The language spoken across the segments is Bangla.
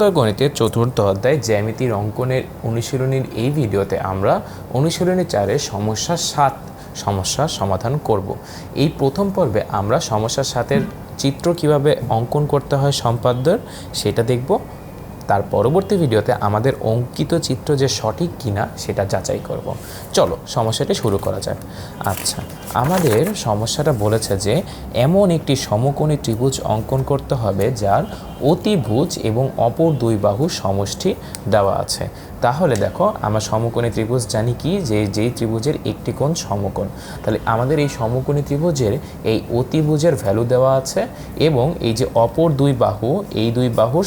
গণিতের চতুর্থ অধ্যায় জ্যামিতির অঙ্কনের অনুশীলনীর এই ভিডিওতে আমরা অনুশীলনী চারের সমস্যা সাত সমস্যার সমাধান করব। এই প্রথম পর্বে আমরা সমস্যা সাতের চিত্র কীভাবে অঙ্কন করতে হয় সম্পাদ্যের সেটা দেখব। তার পরবর্তী ভিডিওতে আমাদের অঙ্কিত চিত্র যে সঠিক কিনা সেটা যাচাই করব। চলো, সমস্যাটি শুরু করা যাক। আচ্ছা। আমাদের সমস্যাটা বলেছে যে এমন একটি সমকোণী ত্রিভুজ অঙ্কন করতে হবে যার অতিভুজ এবং অপর দুই বাহু সমষ্টি দেওয়া আছে। তাহলে দেখো, আমরা সমকোণী ত্রিভুজ জানি কি? যে যেই ত্রিভুজের একটি কোণ সমকোণ। তাহলে আমাদের এই সমকোণী ত্রিভুজের এই অতিভুজের ভ্যালু দেওয়া আছে এবং এই যে অপর দুই বাহু, এই দুই বাহুর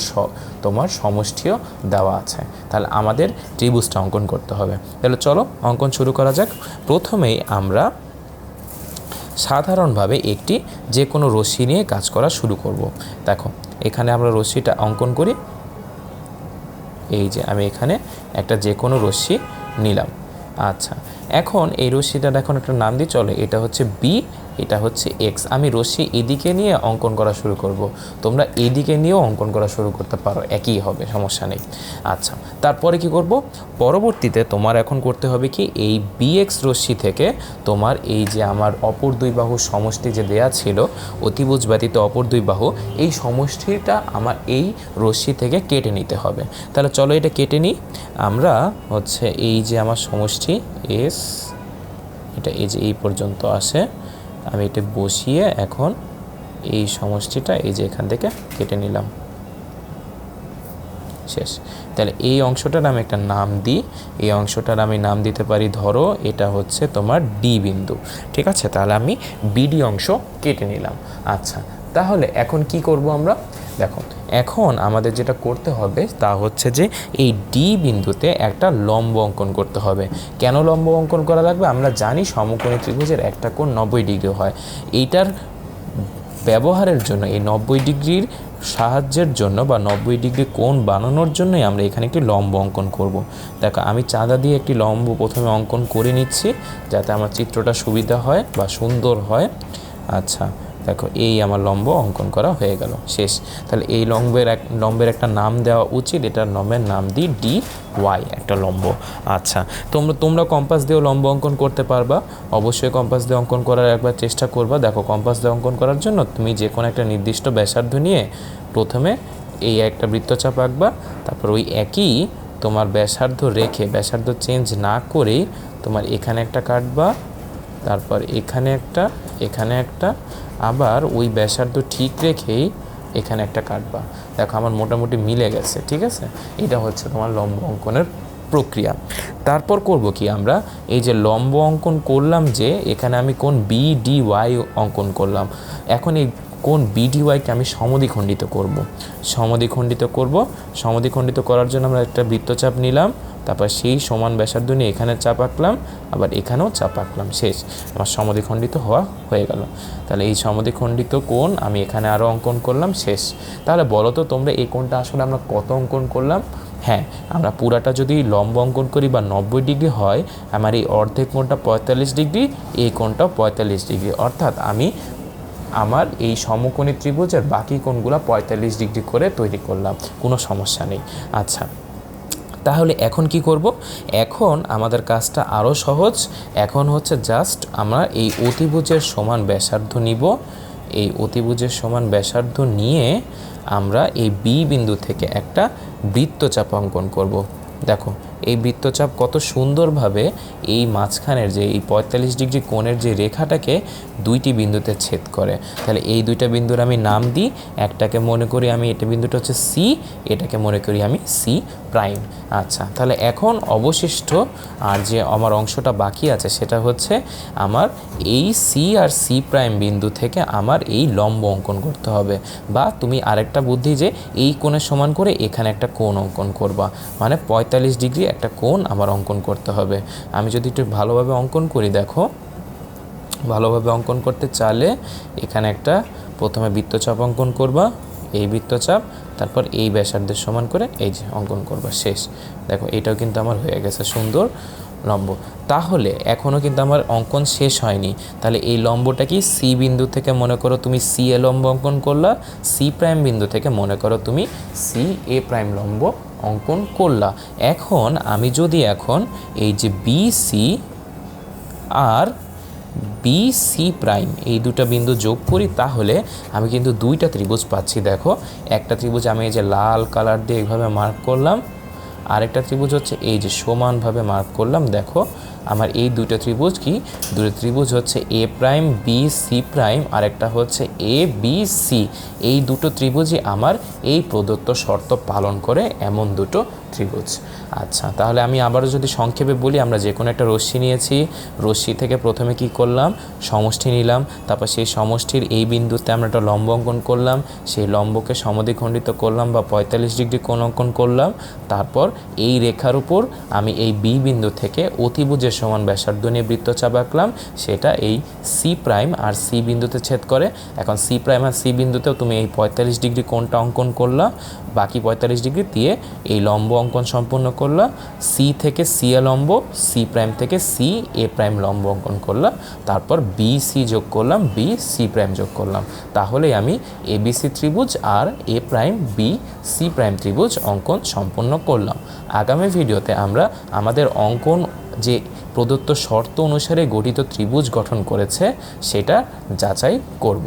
তোমার সমষ্টিও দেওয়া আছে। তাহলে আমাদের ত্রিভুজটা অঙ্কন করতে হবে। তাহলে চলো, অঙ্কন শুরু করা যাক। প্রথমেই আমরা সাধারণভাবে একটি যে কোনো রশ্মি নিয়ে কাজ করা শুরু করব। দেখো, এখানে আমরা রশ্মিটা অঙ্কন করি। এই যে আমি এখানে একটা যে কোনো রশ্মি নিলাম। আচ্ছা এখন এই রশ্মিটার এখন একটা নাম দিই চলে, এটা হচ্ছে বি এটা হচ্ছে এক্স আমি রশ্মি এদিকে নিয়ে অঙ্কন করা শুরু করব। তোমরা এদিকে নিয়েও অঙ্কন করা শুরু করতে পারো, একই হবে, সমস্যা নেই। আচ্ছা তারপরে কি করব? পরবর্তীতে তোমার এখন করতে হবে কি, এই বিএক্স রশ্মি থেকে তোমার এই যে আমার অপর দুই বাহু সমষ্টি যে দেয়া ছিল, অতিভুজ ব্যতীত অপর দুই বাহু, এই সমষ্টিটা আমার এই রশ্মি থেকে কেটে নিতে হবে। তাহলে চলো এটা কেটে নিই। আমরা হচ্ছে এই যে আমার সমষ্টি এস এটা এই যে এই পর্যন্ত আসে আমি এটা বসিয়ে এখন এই সমষ্টিটা এই যে এখান থেকে কেটে নিলাম। শেষ। তাহলে এই অংশটার আমি একটা নাম দিই। এই অংশটার আমি নাম দিতে পারি, ধরো এটা হচ্ছে তোমার ডি বিন্দু। ঠিক আছে? তাহলে আমি বিডি অংশ কেটে নিলাম। আচ্ছা তাহলে এখন কি করব আমরা? দেখো এখন আমাদের যেটা করতে হবে তা হচ্ছে যে এই ডি বিন্দুতে একটা লম্ব অঙ্কন করতে হবে। কেন লম্ব অঙ্কন করা লাগবে? আমরা জানি সমকোণী ত্রিভুজের একটা কোণ নব্বই ডিগ্রি হয়। এইটার ব্যবহারের জন্য, এই নব্বই ডিগ্রির সাহায্যের জন্য বা নব্বই ডিগ্রি কোণ বানানোর জন্যই আমরা এখানে একটি লম্ব অঙ্কন করব। দেখো, আমি চাঁদা দিয়ে একটি লম্ব প্রথমে অঙ্কন করে নিচ্ছি যাতে আমার চিত্রটা সুবিধা হয় বা সুন্দর হয়। আচ্ছা দেখো, এই আমার লম্ব অঙ্কন করা হয়ে গেল, শেষ। তাহলে এই লম্বের এক, লম্বের একটা নাম দেওয়া উচিত এটার লম্বের নাম দিই ডি ওয়াই, একটা লম্ব। আচ্ছা তোমরা তোমরা কম্পাস দিয়েও লম্ব অঙ্কন করতে পারবা, অবশ্যই কম্পাস দিয়ে অঙ্কন করার একবার চেষ্টা করবা। দেখো, কম্পাস দিয়ে অঙ্কন করার জন্য তুমি যে কোনো একটা নির্দিষ্ট ব্যাসার্ধ নিয়ে প্রথমে এই একটা বৃত্তচাপ আঁকবা, তারপর ওই একই তোমার ব্যাসার্ধ রেখে, ব্যাসার্ধ চেঞ্জ না করেই তোমার এখানে একটা কাটবা তারপর এখানে একটা এখানে একটা, আবার ওই ব্যাসার্ধ ঠিক রেখেই এখানে একটা কাটবা। দেখো আমার মোটামুটি মিলে গেছে, ঠিক আছে? এটা হচ্ছে তোমার লম্ব অঙ্কনের প্রক্রিয়া। তারপর করব কি আমরা? এই যে লম্ব অঙ্কন করলাম যে, এখানে আমি কোন বি ডি ওয়াই অঙ্কন করলাম। এখন এই কোন বিডিওয়াইকে আমি সমদ্বিখণ্ডিত করব। সমদ্বিখণ্ডিত করব। সমদ্বিখণ্ডিত করার জন্য আমরা একটা বৃত্তচাপ নিলাম। তারপর সেই সমান ব্যাসার্ধ নিয়ে এখানে চাপ আঁকলাম, আবার এখানেও চাপ আঁকলাম, শেষ। আমার সমদ্বিখণ্ডিত হওয়া হয়ে গেল। তাহলে এই সমদ্বিখণ্ডিত কোণ আমি এখানে আরও অঙ্কন করলাম, শেষ। তাহলে বলো তো তোমরা এই কোণটা আসলে আমরা কত অঙ্কন করলাম? হ্যাঁ আমরা পুরাটা যদি লম্ব অঙ্কন করি বা নব্বই ডিগ্রি হয়, আমার এই অর্ধেক কোণটা পঁয়তাল্লিশ ডিগ্রি, এই কোণটাও পঁয়তাল্লিশ ডিগ্রি। অর্থাৎ আমি আমার এই সমকোণী ত্রিভুজের বাকি কোণগুলো পঁয়তাল্লিশ ডিগ্রি করে তৈরি করলাম। কোনো সমস্যা নেই। আচ্ছা। তাহলে এখন কি করব? এখন আমাদের কাজটা আরও সহজ। এখন হচ্ছে জাস্ট আমরা এই অতিভুজের সমান ব্যাসার্ধ নিব। এই অতিভুজের সমান ব্যাসার্ধ নিয়ে আমরা এই বি বিন্দু থেকে একটা বৃত্তচাপ অঙ্কন করব। দেখো এই বৃত্তচাপ কত সুন্দরভাবে এই মাঝখানের যে এই পঁয়তাল্লিশ ডিগ্রি কোণের যে রেখাটাকে দুইটি বিন্দুতে ছেদ করে। তাহলে এই দুইটা বিন্দুর আমি নাম দিই, একটাকে মনে করি আমি, এটা বিন্দুটা হচ্ছে সি এটাকে মনে করি আমি সি প্রাইম আচ্ছা তাহলে এখন অবশিষ্ট আর যে আমার অংশটা বাকি আছে সেটা হচ্ছে আমার এই সি আর সি প্রাইম বিন্দু থেকে আমার এই লম্ব অঙ্কন করতে হবে। বা তুমি আরেকটা বুদ্ধি যে এই কোণের সমান করে এখানে একটা কোণ অঙ্কন করবা। মানে পঁয়তাল্লিশ ডিগ্রি একটা কোণ আমার অঙ্কন করতে হবে। আমি যদি একটু ভালোভাবে অঙ্কন করি, দেখো, ভালোভাবে অঙ্কন করতে চাইলে এখানে একটা প্রথমে বৃত্তচাপ অঙ্কন করবা, এই বৃত্তচাপ, তারপর এই ব্যাসার্ধের সমান করে এই যে অঙ্কন করবা, শেষ। দেখো, এটাও কিন্তু আমার হয়ে গেছে সুন্দর লম্ব। তাহলে এখনও কিন্তু আমার অঙ্কন শেষ হয়নি। তাহলে এই লম্বটা কি সি বিন্দু থেকে মনে করো তুমি সি এ লম্ব অঙ্কন করলা সি প্রাইম বিন্দু থেকে মনে করো তুমি সি এ প্রাইম লম্ব অঙ্কন করলা। এখন আমি যদি এখন এই যে বি সি আর বি সি প্রাইম এই দুটো বিন্দু যোগ করি, তাহলে আমি কিন্তু দুইটা ত্রিভুজ পাচ্ছি। দেখো, একটা ত্রিভুজ আমি এই যে লাল কালার দিয়ে এইভাবে মার্ক করলাম, আরেকটা ত্রিভুজ হচ্ছে এই যে সমানভাবে মার্ক করলাম। দেখো আমার এই দুটো ত্রিভুজ কি? দুটো ত্রিভুজ হচ্ছে A prime B C prime আর একটা হচ্ছে এ বি সি এই দুটো ত্রিভুজই আমার এই প্রদত্ত শর্ত পালন করে এমন দুটো ত্রিভুজ। আচ্ছা তাহলে আমি আবারও যদি সংক্ষেপে বলি, আমরা যে কোনো একটা রশ্মি নিয়েছি। রশ্মি থেকে প্রথমে কি করলাম? সমষ্টি নিলাম। তারপর সেই সমষ্টির এই বিন্দুতে আমরা একটা লম্ব অঙ্কন করলাম। সেই লম্বকে সমদ্বিখণ্ডিত করলাম বা পঁয়তাল্লিশ ডিগ্রি কোণ অঙ্কন করলাম। তারপর এই রেখার উপর আমি এই বি বিন্দু থেকে অতিভুজের সমান ব্যাসার্ধ নিয়ে বৃত্তচাপ আঁকলাম সেটা এই সি প্রাইম আর সি বিন্দুতে ছেদ করে। এখন সি প্রাইম আর সি বিন্দুতেও তুমি এই পঁয়তাল্লিশ ডিগ্রি কোণটা অঙ্কন করলা, বাকি পঁয়তাল্লিশ ডিগ্রি দিয়ে এই লম্ব অঙ্কন সম্পূর্ণ করলা। সি থেকে সি এ লম্ব সি প্রাইম থেকে সি এ প্রাইম লম্ব অঙ্কন করলাম তারপর বি সি যোগ করলাম বি সি প্রাইম যোগ করলাম। তাহলেই আমি এ বি ত্রিভুজ আর A prime B C prime ত্রিভুজ অঙ্কন সম্পন্ন করলাম। আগামী ভিডিওতে আমরা আমাদের অঙ্কন যে প্রদত্ত শর্ত অনুসারে গঠিত ত্রিভুজ গঠন করেছে সেটা যাচাই করব।